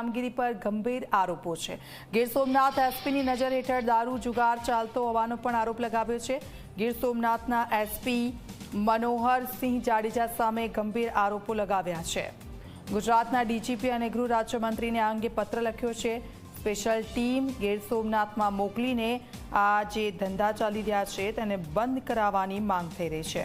કામગીરી પર ગંભીર આરોપો છે. ગીર સોમનાથ એસપીની નજર હેઠળ દારૂ જુગાર ચાલતો હોવાનો પણ આરોપ લગાવ્યો છે. ગીર સોમનાથના એસપી મનોહરસિંહ જાડેજા સામે ગંભીર આરોપો લગાવ્યા છે. ગુજરાતના ડીજીપી અને ગૃહ રાજ્યમંત્રીને આ અંગે પત્ર લખ્યો છે. સ્પેશિયલ ટીમ ગીર સોમનાથમાં મોકલીને આ જે ધંધા ચાલી રહ્યા છે તેને બંધ કરાવવાની માંગ થઈ રહી છે.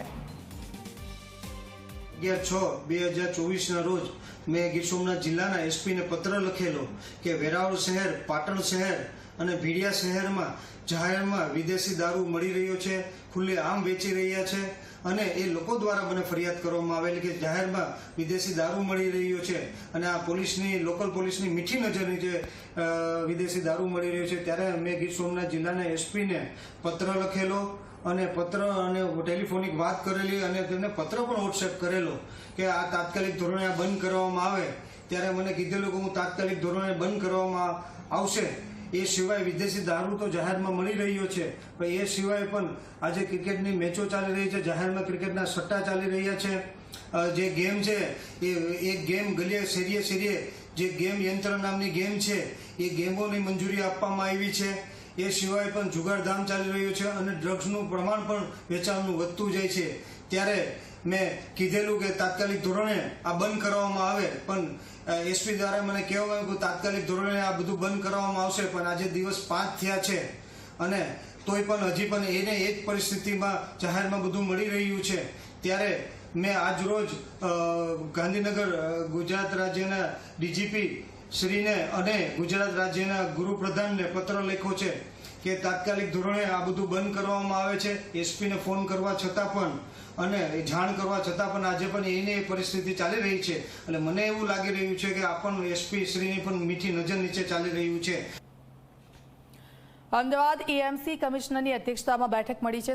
અગિયાર છ, બે હજાર ચોવીસના રોજ મેં ગીર સોમનાથ જિલ્લાના એસપીને પત્ર લખેલો કે વેરાવળ શહેર, પાટણ શહેર અને ભીડિયા શહેરમાં જાહેરમાં વિદેશી દારૂ મળી રહ્યો છે, ખુલ્લે આમ વેચી રહ્યા છે અને એ લોકો દ્વારા મને ફરિયાદ કરવામાં આવેલી કે જાહેરમાં વિદેશી દારૂ મળી રહ્યો છે અને આ પોલીસની, લોકલ પોલીસની મીઠી નજરની જે વિદેશી દારૂ મળી રહ્યો છે, ત્યારે મેં ગીર સોમનાથ જિલ્લાના એસપીને પત્ર લખેલો અને પત્ર અને ટેલિફોનિક વાત કરેલી અને તેમને પત્ર પણ વોટ્સએપ કરેલો કે આ તાત્કાલિક ધોરણે આ બંધ કરવામાં આવે, ત્યારે મને કીધેલું કે હું તાત્કાલિક ધોરણે બંધ કરવામાં આવશે. એ સિવાય વિદેશી દારૂ તો જાહેરમાં મળી રહ્યો છે, પણ એ સિવાય પણ આજે ક્રિકેટની મેચો ચાલી રહી છે, જાહેરમાં ક્રિકેટના સટ્ટા ચાલી રહ્યા છે. જે ગેમ છે, એ એ ગેમ ગલીએ શેરીએ શેરીએ જે ગેમ યંત્ર નામની ગેમ છે, એ ગેમોની મંજૂરી આપવામાં આવી છે. એ સિવાય પણ જુગારધામ ચાલી રહ્યું છે અને ડ્રગ્સનું પ્રમાણ પણ વેચાણનું વધતું જાય છે. ત્યારે મેં કીધેલું કે તાત્કાલિક ધોરણે આ બંધ કરવામાં આવે, પણ એસપી દ્વારા મને કહેવામાં આવ્યું કે તાત્કાલિક ધોરણે આ બધું બંધ કરવામાં આવશે, પણ આજે દિવસ પાંચ થયા છે. અને તોય પણ હજી પણ એને એ જ પરિસ્થિતિમાં જાહેરમાં બધું મળી રહ્યું છે. ત્યારે મેં આજ રોજ ગાંધીનગર ગુજરાત રાજ્યના ડીજીપી શ્રીને અને ગુજરાત રાજ્યના ગૃહપ્રધાનને પત્ર લખ્યો છે કે તાત્કાલિક ધોરણે આ બધું બંધ કરવામાં આવે છે. એસપીને ફોન કરવા છતાં પણ અને જાણ કરવા છતાં પણ આજે પણ એને પરિસ્થિતિ ચાલી રહી છે. એટલે મને એવું લાગી રહ્યું છે કે આ પણ એસપી શ્રીની પણ મીઠી નજર નીચે ચાલી રહ્યું છે. અમદાવાદ એએમસી કમિશનરની અધ્યક્ષતામાં બેઠક મળી છે.